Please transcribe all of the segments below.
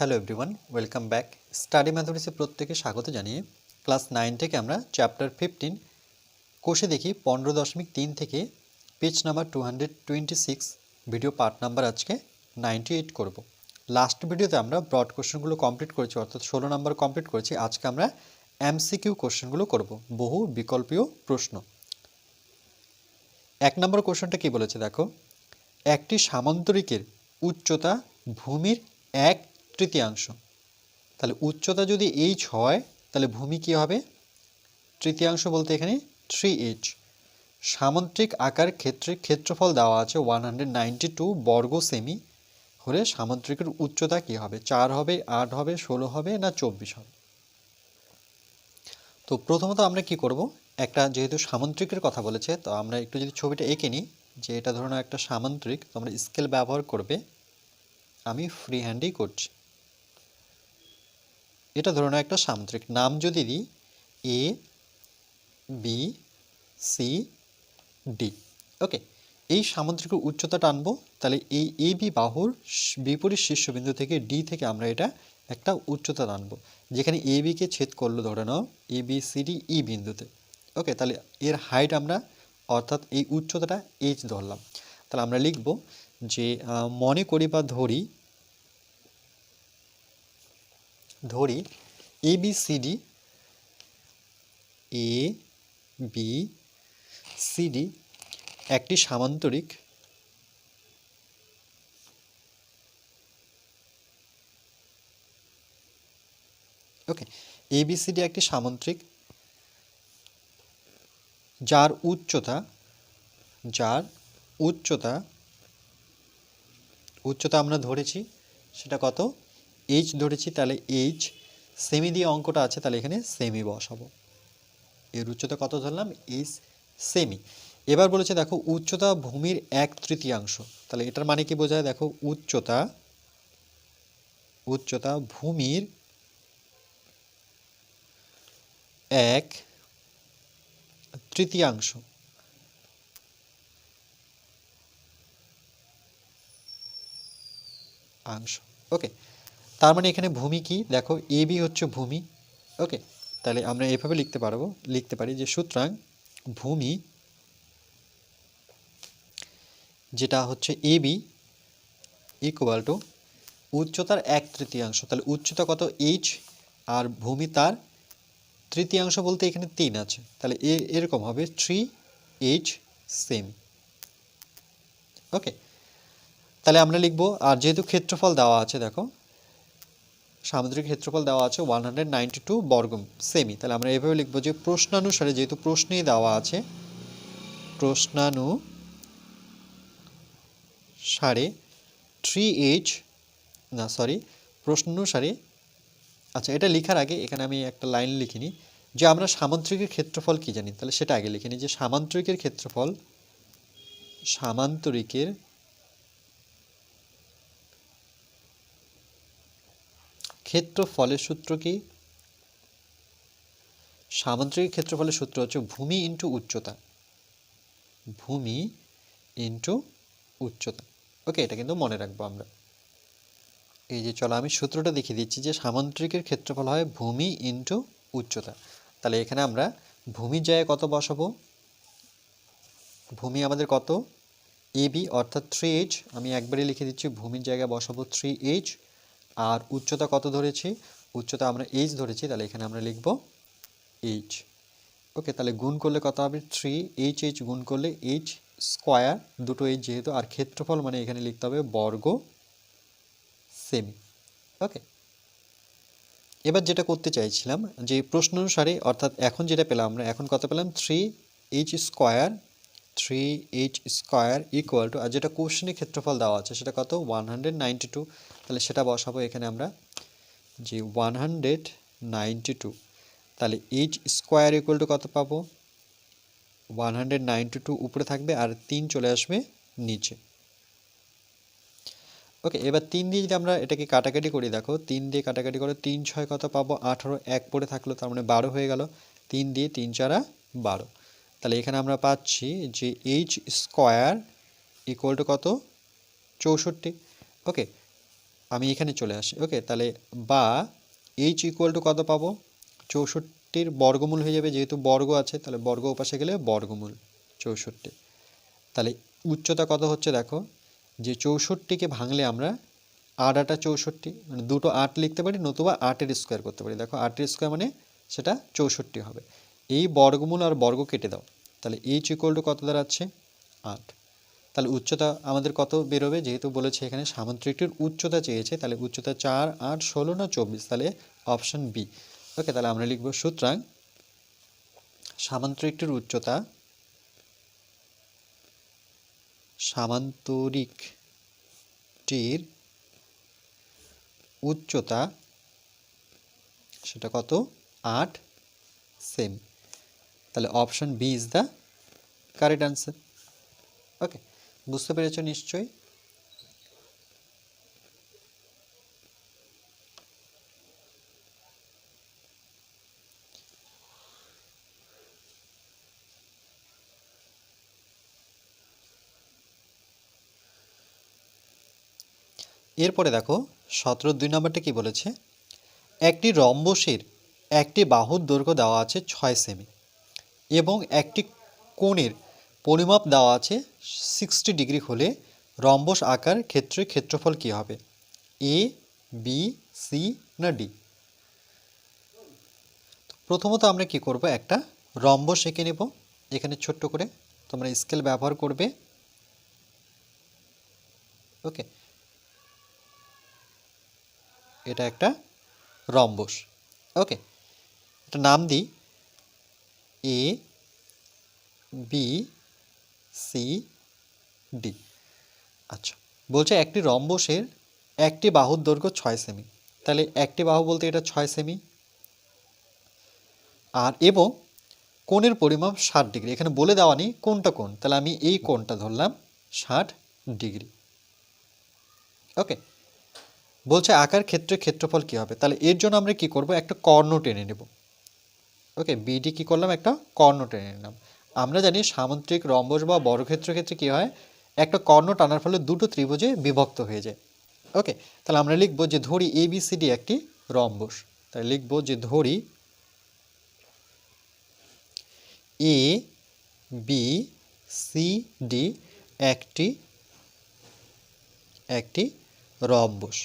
Hello everyone welcome back study ম্যাথমেটিক্সে প্রত্যেকে স্বাগত জানিয়ে ক্লাস নাইন থেকে আমরা চ্যাপ্টার ফিফটিন কোষে দেখি পনেরো দশমিক তিন থেকে page number two hundred twenty six video part number আজকে নাইনটি এইট করব লাস্ট ভিডিওতে আমরা ব্রড কোশ্চেনগুলো কমপ্লিট করেছি, অর্থাৎ ষোলো নাম্বার কমপ্লিট করেছি। আজকে আমরা এমসিকিউ কোশ্চেনগুলো করব। বহু বিকল্পীয় প্রশ্ন। এক নম্বর কোশ্চেনটা কি বলেছে? দেখো, একটি সামান্তরিকের উচ্চতা ভূমির এক তৃতীয়াংশ। তাহলে উচ্চতা যদি এইচ হয়, তাহলে ভূমি কি হবে? তৃতীয়াংশ বলতে এখানে থ্রি এইচ সামান্তরিক আকার ক্ষেত্রে ক্ষেত্রফল দেওয়া আছে ওয়ান হান্ড্রেড নাইনটি টু বর্গ সেমি হলে সামান্তরিকের উচ্চতা কি হবে? চার হবে, আট হবে, ষোলো হবে না চব্বিশ হবে? তো প্রথমত আমরা কি করব? একটা যেহেতু সামান্তরিকের কথা বলেছে, তো আমরা একটু যদি ছবিটা এঁকে নিই, যে এটা ধরুন একটা সামান্তরিক তো আমরা স্কেল ব্যবহার করবে। আমি ফ্রি হ্যান্ডেই করছি। এটা ধরুন একটা সামান্তরিক নাম যদি দিই A B C D okay এই সামান্তরিকের উচ্চতা টানবো তাহলে এই এ বি বাহুর বিপরীত শীর্ষবিন্দু থেকে ডি থেকে আমরা এটা একটা উচ্চতা টানবো যেখানে এ বিকে ছেদ করল ধরে নাও A B C D E বিন্দুতে। ওকে তাহলে এর হাইট আমরা, অর্থাৎ এই উচ্চতাটা এইচ ধরলাম। তাহলে আমরা লিখব যে মনে করি বা ধরি ধরি A B C D A B C D একটি সামান্তরিক ওকে এ বি এবিসিডি একটি সামান্তরিক যার উচ্চতা যার উচ্চতা উচ্চতা আমরা ধরেছি, সেটা কত? এইচ ধরেছি, তাহলে এইচ সেমি দিয়ে অঙ্কটা আছে, তাহলে এখানে সেমি বসাবো। এর উচ্চতা কত ধরলাম? এইচ সেমি এবার বলেছে, দেখো, উচ্চতা ভূমির এক তৃতীয়াংশ। তাহলে এটার মানে কি বোঝায়? দেখো, উচ্চতা উচ্চতা ভূমির এক তৃতীয়াংশ। অংশ ওকে তার মানে এখানে ভূমি কি? দেখো এ বি হচ্ছে ভূমি। ওকে তাহলে আমরা এভাবে লিখতে পারব, লিখতে পারি যে সুতরাং ভূমি যেটা হচ্ছে এ বি ইকুয়াল টু উচ্চতার এক তৃতীয়াংশ। তাহলে উচ্চতা কত? এইচ আর ভূমি তার তৃতীয়াংশ বলতে এখানে তিন আছে। তাহলে এ, এরকম হবে থ্রি এইচ সেম ওকে তাহলে আমরা লিখব, আর যেহেতু ক্ষেত্রফল দেওয়া আছে, দেখো সামুদ্রিক ক্ষেত্রফল দেওয়া আছে ওয়ান হান্ড্রেড নাইনটি টু বর্গ সেমি তাহলে আমরা এভাবে লিখব যে প্রশ্নানুসারে যেহেতু প্রশ্নেই দেওয়া আছে প্রশ্নানু সারে থ্রি এইচ না সরি প্রশ্নানুসারে আচ্ছা এটা লেখার আগে এখানে আমি একটা লাইন লিখিনি যে আমরা সামান্তরিকের ক্ষেত্রফল কি জানি? তাহলে সেটা আগে লিখিনি যে সামান্তরিকের ক্ষেত্রফল, সামান্তরিকের ক্ষেত্রফলের সূত্র কি? সামান্তরিক ক্ষেত্রফলের সূত্র হচ্ছে ভূমি ইন্টু উচ্চতা। ভূমি ইন্টু উচ্চতা। ওকে এটা কিন্তু মনে রাখব আমরা। এই যে চলো আমি সূত্রটা দেখিয়ে দিচ্ছি যে সামান্তরিকের ক্ষেত্রফল হয় ভূমি ইন্টু উচ্চতা। তাহলে এখানে আমরা ভূমির জায়গায় কত বসাবো? ভূমি আমাদের কত? এ বি অর্থাৎ থ্রি এইচ আমি একবারই লিখে দিচ্ছি ভূমির জায়গায় বসাবো থ্রি এইচ আর উচ্চতা কত ধরেছি? উচ্চতা আমরা এইচ ধরেছি, তাহলে এখানে আমরা লিখব এইচ ওকে তাহলে গুণ করলে কত হবে? থ্রি এইচ এইচ গুণ করলে এইচ স্কোয়ার দুটো এইচ যেহেতু, আর ক্ষেত্রফল মানে এখানে লিখতে হবে বর্গ সেমি ওকে এবার যেটা করতে চাইছিলাম, যে প্রশ্ন অনুসারে, অর্থাৎ এখন যেটা পেলাম আমরা, এখন কত পেলাম? Three H square three H square equal to আর যেটা কোশ্চেনের ক্ষেত্রফল দেওয়া আছে, সেটা কত? ওয়ান হান্ড্রেড নাইনটি টু তাহলে সেটা বসাবো এখানে আমরা যে ওয়ান হান্ড্রেড নাইনটি টু তাহলে এইচ স্কোয়ার ইকুয়াল টু কত পাবো? ওয়ান হান্ড্রেড নাইনটি টু উপরে থাকবে আর তিন চলে আসবে নিচে। ওকে, এবার তিন দিয়ে যদি আমরা এটাকে কাটাকাটি করি, দেখো, তিন দিয়ে কাটাকাটি করে তিন ছয় কত পাবো? আঠারো, এক পড়ে থাকল, তার মানে বারো হয়ে গেল। তিন দিয়ে তিন চারা বারো। তাহলে এখানে আমরা পাচ্ছি যে এইচ স্কোয়ার ইকুয়াল টু কত? চৌষট্টি। ওকে আমি এখানে চলে আসি। ওকে তাহলে বা এইচ ইকুয়াল টু কত পাবো? চৌষট্টির বর্গমূল হয়ে যাবে, যেহেতু বর্গ আছে, তাহলে বর্গ ওপাশে গেলে বর্গমূল, চৌষট্টি। তাহলে উচ্চতা কত হচ্ছে দেখো? যে চৌষট্টিকে ভাঙলে আমরা আট আটা চৌষট্টি মানে দুটো আট লিখতে পারি, নতুবা আটের স্কোয়ার করতে পারি। দেখো, আটের স্কোয়ার মানে সেটা চৌষট্টি হবে। এই বর্গমূল আর বর্গ কেটে দাও। তাহলে এইচ ইকুয়াল টু কত দাঁড়াচ্ছে? আট। তাহলে উচ্চতা আমাদের কত বেরোবে? যেহেতু বলেছে এখানে সামুদ্রিকটির উচ্চতা চেয়েছে, তাহলে উচ্চতা চার, আট, ষোলো না চব্বিশ? তাহলে অপশান বি ওকে তাহলে আমরা লিখব সুতরাং সামান্তরিকটির উচ্চতা সামান্তরিকটির উচ্চতা সেটা কত? আট সেম তাহলে option B is the correct answer okay বুঝতে পেরেছ নিশ্চয়ই? এরপরে দেখো, সতেরো দুই নম্বরটা কি বলেছে? একটি রম্বসের একটি বাহুর দৈর্ঘ্য দেওয়া আছে ছয় সেমি। এবং একটি কোণের পরিমাপ দেওয়া আছে সিক্সটি ডিগ্রি হলে রম্বস আকার ক্ষেত্রে ক্ষেত্রফল কী হবে? এ বি সি না ডি প্রথমত আমরা কি করব? একটা রম্বস এঁকে নেব। এখানে ছোট্ট করে তোমরা স্কেল ব্যবহার করবে। ওকে। এটা একটা রম্বস। ওকে। এটা নাম দিই। এ বি সি ডি আচ্ছা বলছে একটি রম্বসের একটি বাহুর দৈর্ঘ্য ছয় সেমি। তাহলে একটি বাহু বলতে এটা ছয় সেমি। আর এবং কোণের পরিমাপ ষাট ডিগ্রি। এখানে বলে দেওয়া নেই কোনটা কোন তাহলে আমি এই কোণটা ধরলাম ষাট ডিগ্রি। ওকে, বলছে আকার ক্ষেত্রে ক্ষেত্রফল কী হবে? তাহলে এর জন্য আমরা কি করব? একটা কর্ণ টেনে নেব। ওকে বিডি কি করলাম? একটা কর্ণ টেনে নিলাম। আমরা জানি সামুদ্রিক রম্বস বা বর্গক্ষেত্র ক্ষেত্রে কী হয়? একটা কর্ণ টানার ফলে দুটো ত্রিভুজে বিভক্ত হয়ে যায়। ওকে তাহলে আমরা লিখব যে ধরি এ বি সি ডি একটি রম্বস। তাহলে লিখব যে ধরি এ বি সি ডি একটি একটি রম্বস।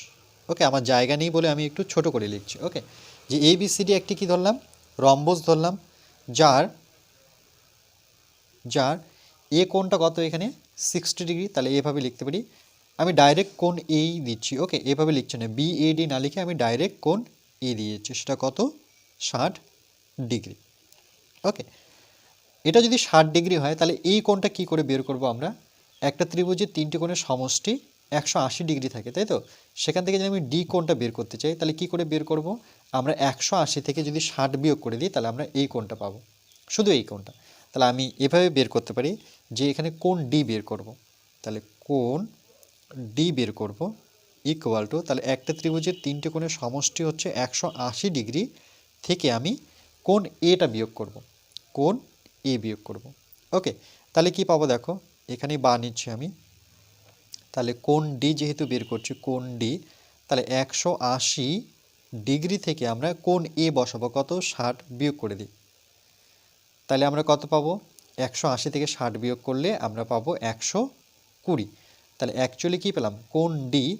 ওকে আমার জায়গা নেই বলে আমি একটু ছোট করে লিখছি। ওকে যে এ বি সি ডি একটি কি ধরলাম? রম্বস ধরলাম। যার যার, এ কোণটা কত এখানে? সিক্সটি ডিগ্রি তাহলে এভাবে লিখতে পারি। আমি ডাইরেক্ট কোণ এই দিচ্ছি ওকে এভাবে লিখছি না। বি এ ডি না লিখে আমি ডাইরেক্ট কোণ এ দিয়েছি। সেটা কত? ষাট ডিগ্রি ওকে এটা যদি ষাট ডিগ্রি হয়, তাহলে এই কোণটা কি করে বের করব আমরা? একটা ত্রিভুজের তিনটি কোণের সমষ্টি একশো আশি ডিগ্রি থাকে, তাই তো? সেখান থেকে যদি আমি ডি কোণটা বের করতে চাই, তাহলে কি করে বের করব? আমরা একশো আশি থেকে যদি ষাট বিয়োগ করে দিই, তাহলে আমরা এই কোণটা পাবো শুধু এই কোণটা তাহলে আমি এভাবে বের করতে পারি যে এখানে কোন ডি বের করব। তাহলে কোন ডি বের করব ইকুয়াল টু তাহলে একটা ত্রিভুজের তিনটে কোণের সমষ্টি হচ্ছে একশো আশি ডিগ্রি থেকে আমি কোন এটা বিয়োগ করব। কোন এ বিয়োগ করব। ওকে, তাহলে কি পাবো দেখো এখানেই বা নিচ্ছি আমি তাহলে কোন ডি যেহেতু বের করছি কোন ডি তাহলে একশো আশি ডিগ্রি থেকে আমরা কোন এ বসাবো, কত? ষাট বিয়োগ করে দিই। তাহলে আমরা কত পাবো? একশো আশি থেকে ষাট বিয়োগ করলে আমরা পাবো একশো কুড়ি। তাহলে অ্যাকচুয়ালি কী পেলাম? কোন ডি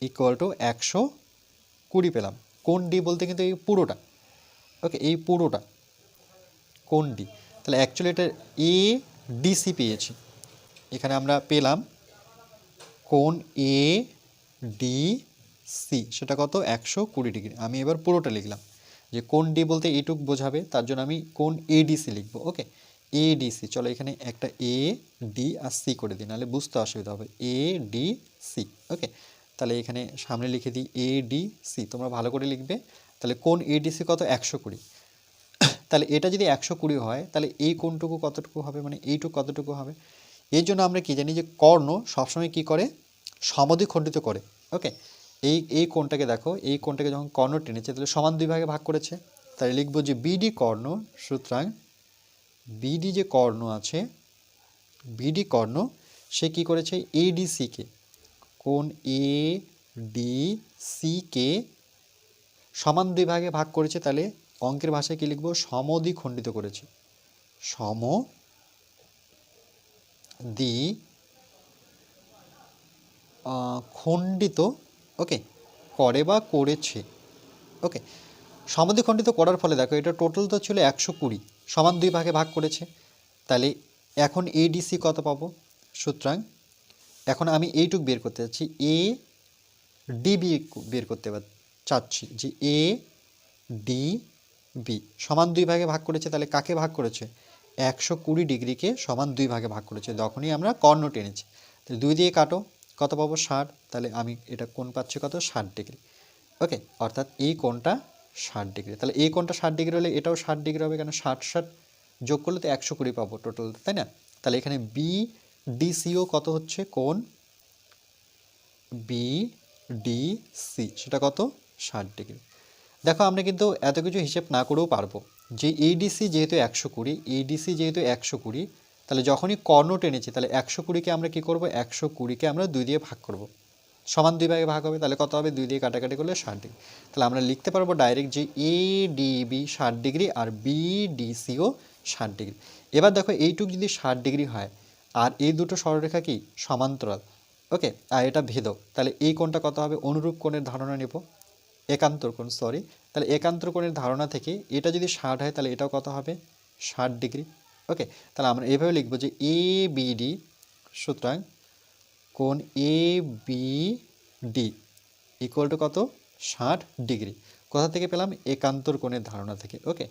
ইকুয়াল টু একশো কুড়ি পেলাম। কোন ডি বলতে কিন্তু এই পুরোটা। ওকে এই পুরোটা। কোন ডি? তাহলে অ্যাকচুয়ালি এটা এ ডিসি পেয়েছি। এখানে আমরা পেলাম কোন এ ডি সি সেটা কত? একশো কুড়ি ডিগ্রি। আমি এবার পুরোটা লিখলাম। যে কোন ডি বলতে এইটুক বোঝাবে, তার জন্য আমি কোন এডিসি লিখব, ওকে? এডিসি চলো এখানে একটা এ ডি আর সি করে দিই, নাহলে বুঝতে অসুবিধা হবে। A D C okay? তাহলে এখানে সামনে লিখে দিই এ ডি সি তোমরা ভালো করে লিখবে। তাহলে কোন এডিসি কত? একশো কুড়ি। তাহলে এটা যদি একশো কুড়ি হয়, তাহলে এই কোনটুকু কতটুকু হবে? মানে এইটুকু কতটুকু হবে? এর জন্য আমরা কি জানি যে কর্ণ সবসময় কি করে? সমদ্বিখণ্ডিত করে, ওকে? এই এই কোণটাকে দেখো, এই কোণটাকে যখন কর্ণ টেনেছে তাহলে সমান দুই ভাগে ভাগ করেছে, তাই লিখব যে বিডি কর্ণ, সুতরাং বিডি যে কর্ণ আছে বিডি কর্ণ, সে কি করেছে? এডিসিকে কোন এ ডি সি কে সমান দুই ভাগে ভাগ করেছে, তাহলে অঙ্কের ভাষায় কী লিখব? সমদ্বিখণ্ডিত করেছে। সম দ্বি খণ্ডিত ওকে করে বা করেছে। ওকে সমদ্বিখণ্ডিত করার ফলে দেখো, এটা টোটাল তো ছিল একশো কুড়ি, সমান দুই ভাগে ভাগ করেছে। তাহলে এখন এডিসি কত পাবো? সুতরাং এখন আমি এইটুক বের করতে চাচ্ছি এ ডিবি বের করতে চাচ্ছি যে এ ডি বি সমান দুই ভাগে ভাগ করেছে। তাহলে কাকে ভাগ করেছে? একশো কুড়ি ডিগ্রিকে সমান দুই ভাগে ভাগ করেছে। তখনই আমরা কর্ণ টেনেছি। তাহলে দুই দিয়ে কাটো। কত পাবো? ষাট। তাহলে আমি এটা কোণ পাচ্ছি কত? ষাট ডিগ্রি। ওকে, অর্থাৎ এই কোণটা ষাট ডিগ্রি। তাহলে এই কোণটা ষাট ডিগ্রি হলে এটাও ষাট ডিগ্রি হবে কেন? ষাট ষাট যোগ করলে তো একশো কুড়ি পাবো টোটাল তাই না? তাহলে এখানে বি ডিসিও কত হচ্ছে? কোণ? বি ডি সি সেটা কত? ষাট ডিগ্রি। দেখো, আমরা কিন্তু এত কিছু হিসেব না করেও পারব। যে এডিসি যেহেতু একশো কুড়ি এডিসি যেহেতু একশো কুড়ি তাহলে যখনই কর্ণ টেনেছি, তাহলে একশো কুড়িকে আমরা কী করব? একশো কুড়িকে আমরা দুই দিয়ে ভাগ করব। সমান দুই ভাগে ভাগ হবে, তাহলে কত হবে? দুই দিয়ে কাটাকাটি করলে ষাট ডিগ্রি। তাহলে আমরা লিখতে পারব ডাইরেক্ট যে এ ডিবি ষাট ডিগ্রি আর বিডিসিও ষাট ডিগ্রি। এবার দেখো এইটুক যদি ষাট ডিগ্রি হয়, আর এই দুটো সরলরেখা কি? সমান্তরাল। ওকে? আর এটা ভেদক। তাহলে এই কোণটা কত হবে? অনুরূপ কোণের ধারণা নেব। একান্তর কোণ সরি তাহলে একান্তর কোণের ধারণা থেকে এটা যদি ষাট হয়, তাহলে এটাও কত হবে? ষাট ডিগ্রি। ওকে তাহলে আমরা এইভাবে লিখব যে এ বিডি সুতরাং কোণ A B D equal to কত? ষাট ডিগ্রি। কোথা থেকে পেলাম? একান্তর কোণের ধারণা থেকে। ওকে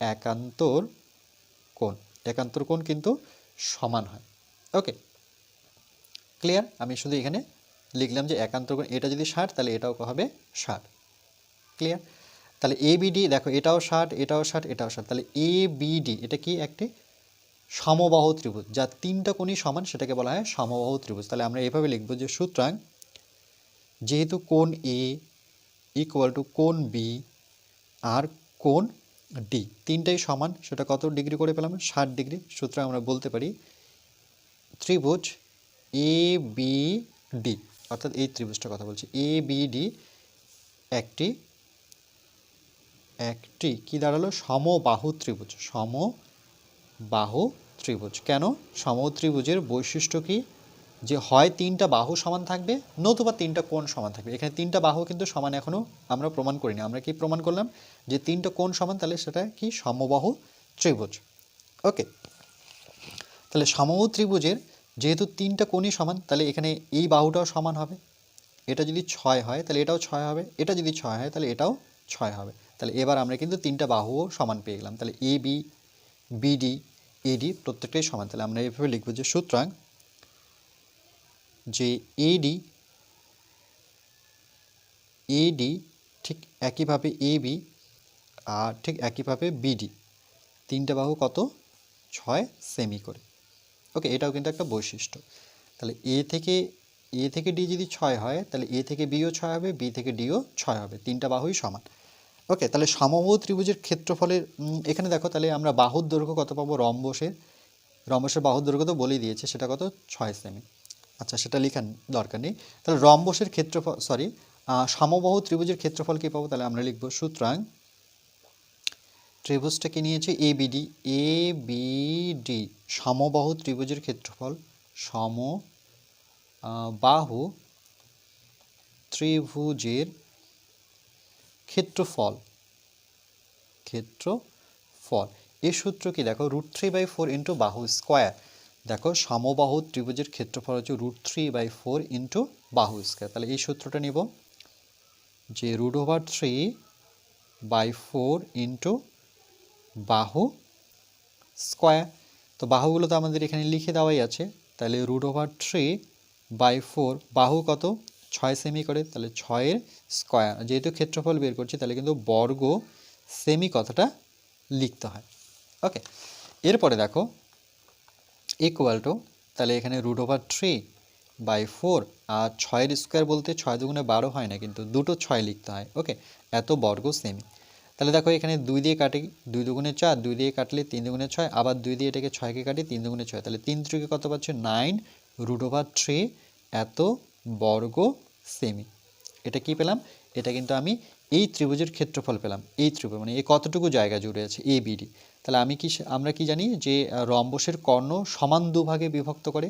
একান্তর কোণ। একান্তর কোণ কিন্তু সমান হয়। ওকে ক্লিয়ার আমি শুধু এখানে লিখলাম যে একান্তর কোণ, এটা যদি ষাট, তাহলে এটাও হবে ষাট। ক্লিয়ার তাহলে এ বিডি দেখো, এটাও ষাট এটাও ষাট এটাও ষাট। তাহলে এ বিডি এটা কি একটি? সমবাহু ত্রিভুজ, যা তিনটা কোণই সমান, সেটাকে বলা হয় সমবাহ ত্রিভুজ। তাহলে আমরা এভাবে লিখব যে সুতরাং যেহেতু কোণ এ ইকুয়াল টু কোণ বি আর কোণ ডি তিনটাই সমান, সেটা কত ডিগ্রি করে পেলাম? ষাট ডিগ্রি। সুতরাং আমরা বলতে পারি ত্রিভুজ এ বি ডি অর্থাৎ এই ত্রিভুজটার কথা বলছি। এ বি ডি একটি একটি, কি দাঁড়াল? সমবাহু ত্রিভুজ সমবাহু ত্রিভুজ। কেন? সমবাহু ত্রিভুজের বৈশিষ্ট্য কি? যে হয় তিনটা বাহু সমান থাকবে, নতুবা তিনটা কোণ সমান থাকবে। এখানে তিনটা বাহু কিন্তু সমান এখনও আমরা প্রমাণ করিনি। আমরা কি প্রমাণ করলাম? যে তিনটা কোণ সমান, তাহলে সেটা কি? সমবাহু ত্রিভুজ। ওকে। তাহলে সমবাহু ত্রিভুজের যেহেতু তিনটা কোণই সমান, তাহলে এখানে এই বাহুটাও সমান হবে। এটা যদি ছয় হয়, তাহলে এটাও ছয় হবে। এটা যদি ছয় হয়, তাহলে এটাও ছয় হবে। তাহলে এবার আমরা কিন্তু তিনটা বাহুও সমান পেয়ে গেলাম। তাহলে এ, বি বিডি এডি প্রত্যেকটাই সমান। তাহলে আমরা এভাবে লিখব যে সুতরাং যে এডি এডি ঠিক একইভাবে এ বি আর ঠিক একইভাবে বিডি তিনটা বাহু কত? ছয় সেমি করে। ওকে এটাও কিন্তু একটা বৈশিষ্ট্য। তাহলে এ থেকে এ থেকে ডি যদি ছয় হয়, তাহলে এ থেকে বিও ছয় হবে বি থেকে ডিও ছয় হবে। তিনটা বাহুই সমান। ওকে তাহলে সমবাহু ত্রিভুজের ক্ষেত্রফলের এখানে দেখো, তাহলে আমরা বাহুর দৈর্ঘ্য কত পাবো? রম্বসের। রম্বসের বাহুর দৈর্ঘ্য তো বলেই দিয়েছে, সেটা কত? ছয় সেমি। আচ্ছা সেটা লেখার দরকার নেই। তাহলে রম্বসের ক্ষেত্রফল সরি সমবাহু ত্রিভুজের ক্ষেত্রফল কী পাবো? তাহলে আমরা লিখব, সুতরাং ত্রিভুজটাকে নিয়েছে? এ বিডি এ বিডি সমবাহু ত্রিভুজের ক্ষেত্রফল সম বাহু ত্রিভুজের ক্ষেত্রফল। ক্ষেত্রফল। এই সূত্র কি? দেখো root three by four into বাহু স্কোয়ার দেখো, সমবাহু ত্রিভুজের ক্ষেত্রফল হচ্ছে root three by four into বাহু স্কোয়ার তাহলে এই সূত্রটা নিব। যে root over three by four into বাহু স্কোয়ার তো বাহুগুলো তো আমাদের এখানে লিখে দেওয়াই আছে। তাহলে root over three by four বাহু কত? ছয় সেমি করে, তাহলে ছয়ের স্কোয়ার যেহেতু ক্ষেত্রফল বের করছি, তাহলে কিন্তু বর্গ সেমি কথাটা লিখতে হয়। ওকে এরপরে দেখো ইকুয়াল টু তাহলে এখানে root over three by four আর ছয়ের স্কোয়ার বলতে ছয় দুগুণে বারো হয় না, কিন্তু দুটো ছয় লিখতে হয়। ওকে এত বর্গ সেমি তাহলে দেখো, এখানে দুই দিয়ে কাটি, দুই দুগুণে চার, দুই দিয়ে কাটলে তিন দুগুণে ছয়, আবার দুই দিয়ে এটাকে ছয়কে কাটি, তিন দুগুণে ছয়। তাহলে তিন ত্রিকে কত পাচ্ছে? নাইন রুট ওভার থ্রি এত বর্গ সেমি। এটা কি পেলাম? এটা কিন্তু আমি এই ত্রিভুজের ক্ষেত্রফল পেলাম, এই ত্রিভুজ মানে এই কতটুকু জায়গা জুড়ে আছে এ বিডি তাহলে আমি কি আমরা কি জানি যে রম্বসের কর্ণ সমান দুভাগে বিভক্ত করে।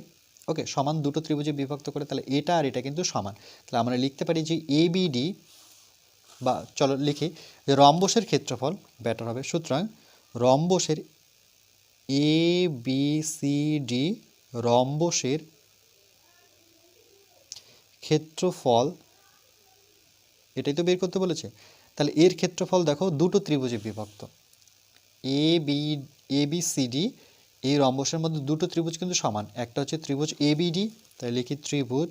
ওকে সমান দুটো ত্রিভুজে বিভক্ত করে, তাহলে এটা আর এটা কিন্তু সমান। তাহলে আমরা লিখতে পারি যে এ বিডি বা চলো লিখি, যে রম্বসের ক্ষেত্রফল ব্যাটার হবে। সুতরাং রম্বসের এ বি সি ডি রম্বসের ক্ষেত্রফল, এটাই তো বের করতে বলেছে। তাহলে এর ক্ষেত্রফল দেখো, দুটো ত্রিভুজে বিভক্ত। A B A B C D এই রম্বসের মধ্যে দুটো ত্রিভুজ কিন্তু সমান। একটা হচ্ছে ত্রিভুজ এ বিডি তাই লিখি ত্রিভুজ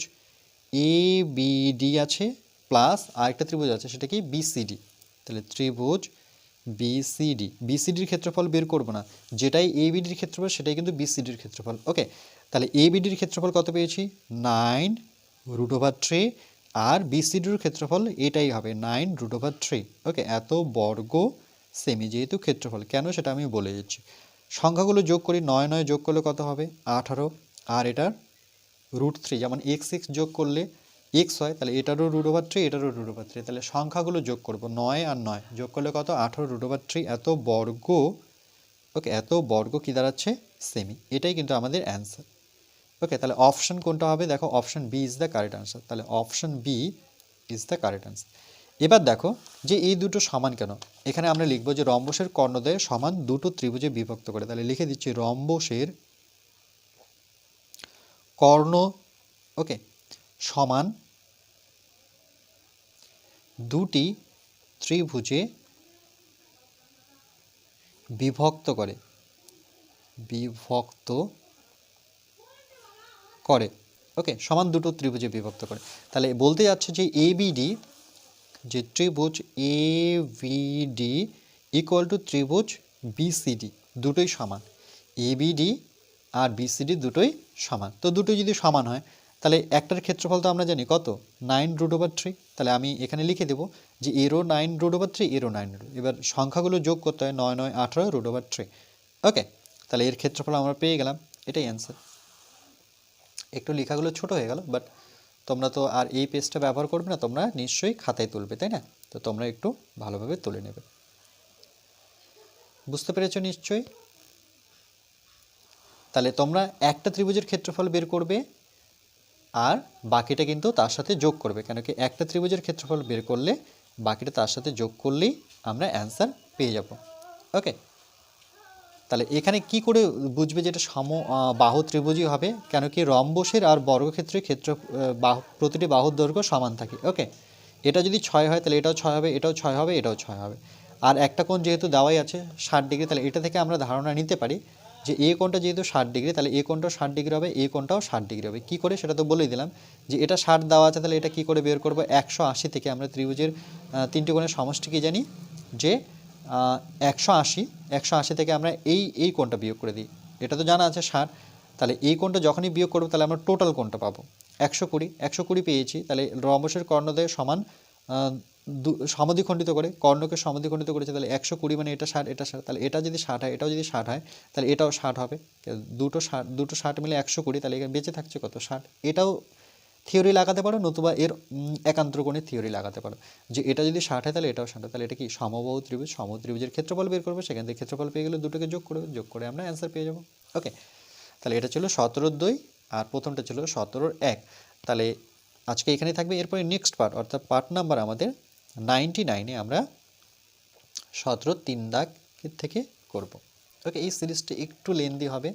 এ বিডি আছে প্লাস আরেকটা ত্রিভুজ আছে সেটা কি বিসিডি তাহলে ত্রিভুজ বিসিডি বিসিডির ক্ষেত্রফল বের করব না। যেটাই এ বিডির ক্ষেত্রফল, সেটাই কিন্তু বিসিডির ক্ষেত্রফল। ওকে তাহলে এ বিডির ক্ষেত্রফল কত পেয়েছি? নাইন রুট ওভার থ্রি আর বিসিডির ক্ষেত্রফল এটাই হবে nine root over three okay এত বর্গ সেমি যেহেতু ক্ষেত্রফল, কেন সেটা আমি বলে দিচ্ছি? সংখ্যাগুলো যোগ করি, নয় নয় যোগ করলে কত হবে? আঠারো। আর এটার রুট থ্রি যেমন এক্স এক্স যোগ করলে এক্স হয়, তাহলে এটারও রুট ওভার থ্রি এটারও রুট ওভার থ্রি তাহলে সংখ্যাগুলো যোগ করব, নয় আর নয়। যোগ করলে কত? আঠারো রুট ওভার থ্রি এত বর্গ। ওকে এত বর্গ কী দাঁড়াচ্ছে? সেমি এটাই কিন্তু আমাদের অ্যান্সার ওকে তাহলে অপশন কোনটা হবে? দেখো option B is the correct answer তাহলে option B is the correct answer এবার দেখো, যে এই দুটো সমান কেন? এখানে আমরা লিখব যে রম্বসের কর্ণদয় সমান দুটো ত্রিভুজে বিভক্ত করে। তাহলে লিখে দিচ্ছি রম্বসের কর্ণ ওকে সমান দুটি ত্রিভুজে বিভক্ত করে। বিভক্ত করে। ওকে সমান দুটো ত্রিভুজে বিভক্ত করে। তাহলে বলতে যাচ্ছে যে এবিডি যে ত্রিভুজ এ ভিডি ইকুয়াল টু ত্রিভুজ বিসিডি দুটোই সমান। এবিডি আর বিসিডি দুটোই সমান। তো দুটোই যদি সমান হয়, তাহলে একটার ক্ষেত্রফল তো আমরা জানি কত? নাইন রুট ওভার থ্রি তাহলে আমি এখানে লিখে দেবো যে arrow nine root over three arrow nine root এবার সংখ্যাগুলো যোগ করতে হয় নয় নয়, আঠারো রুট ওভার থ্রি ওকে তাহলে এর ক্ষেত্রফল আমরা পেয়ে গেলাম। এটাই অ্যান্সার একটু লেখাগুলো ছোট হয়ে গেল বাট তোমরা তো আর এই পেজটা ব্যবহার করবে না, তোমরা নিশ্চয়ই খাতায় তুলবে, তাই না? তো তোমরা একটু ভালোভাবে তুলে নেবে। বুঝতে পেরেছ নিশ্চয়ই? তাহলে তোমরা একটা ত্রিভুজের ক্ষেত্রফল বের করবে, আর বাকিটা কিন্তু তার সাথে যোগ করবে, কেন কি একটা ত্রিভুজের ক্ষেত্রফল বের করলে বাকিটা তার সাথে যোগ করলেই আমরা অ্যান্সার পেয়ে যাব। ওকে তাহলে এখানে কি করে বুঝবে যেটা সম বাহু ত্রিভুজই হবে? কেন কি রম্বসের আর বর্গক্ষেত্রের ক্ষেত্র বাহু, প্রতিটি বাহুর দৈর্ঘ্য সমান থাকে। ওকে এটা যদি ছয় হয়, তাহলে এটাও ছয় হবে, এটাও ছয় হবে, এটাও ছয় হবে। আর একটা কোণ যেহেতু দেওয়াই আছে, ষাট ডিগ্রি, তাহলে এটা থেকে আমরা ধারণা নিতে পারি যে এ কোণটা যেহেতু ষাট ডিগ্রি, তাহলে এ কোণটাও ষাট ডিগ্রি হবে, এ কোণটাও ষাট ডিগ্রি হবে। কী করে? সেটা তো বলেই দিলাম যে এটা ষাট দেওয়া আছে, তাহলে এটা কী করে বের করব? একশো আশি থেকে আমরা ত্রিভুজের তিনটি কোণের সমষ্টি কি জানি যে একশো আশি একশো আশি থেকে আমরা এই এই কোণটা বিয়োগ করে দিই। এটা তো জানা আছে ষাট। তাহলে এই কোণটা যখনই বিয়োগ করব, তাহলে আমরা টোটাল কোণটা পাবো। একশো কুড়ি একশো কুড়ি পেয়েছি। তাহলে রম্বসের কর্ণদয় সমান সমদ্বিখণ্ডিত করে, কর্ণকে সমদ্বিখণ্ডিত করেছে, তাহলে একশো কুড়ি মানে এটা ষাট এটা ষাট। তাহলে এটা যদি ষাট হয়, এটাও যদি ষাট হয়, তাহলে এটাও ষাট হবে। দুটো ষাট দুটো ষাট মিলে একশো কুড়ি, তাহলে বেঁচে থাকছে কত? ষাট। এটাও থিওরি লাগাতে পারো, নতুবা এর কোণে থিওরি লাগাতে পারো। যে এটা যদি ষাট হয়, তাহলে এটাও ষাট হয়, তাহলে এটা কি? সমবাহু ত্রিভুজ সম ত্রিভুজের ক্ষেত্রফল বের করবে, সেখান থেকে ক্ষেত্রফল পেয়ে গেলে দুটোকে যোগ করবে, যোগ করে আমরা অ্যান্সার পেয়ে যাব। ওকে তাহলে এটা ছিল সতেরোর দুই, আর প্রথমটা ছিল সতেরোর এক। তাহলে আজকে এখানে থাকবে, এরপরে নেক্সট পার্ট অর্থাৎ পার্ট নাম্বার আমাদের নাইনটি নাইনে আমরা সতেরো তিন দাগ থেকে করব। ওকে এই সিরিজটি একটু লেন্দি হবে।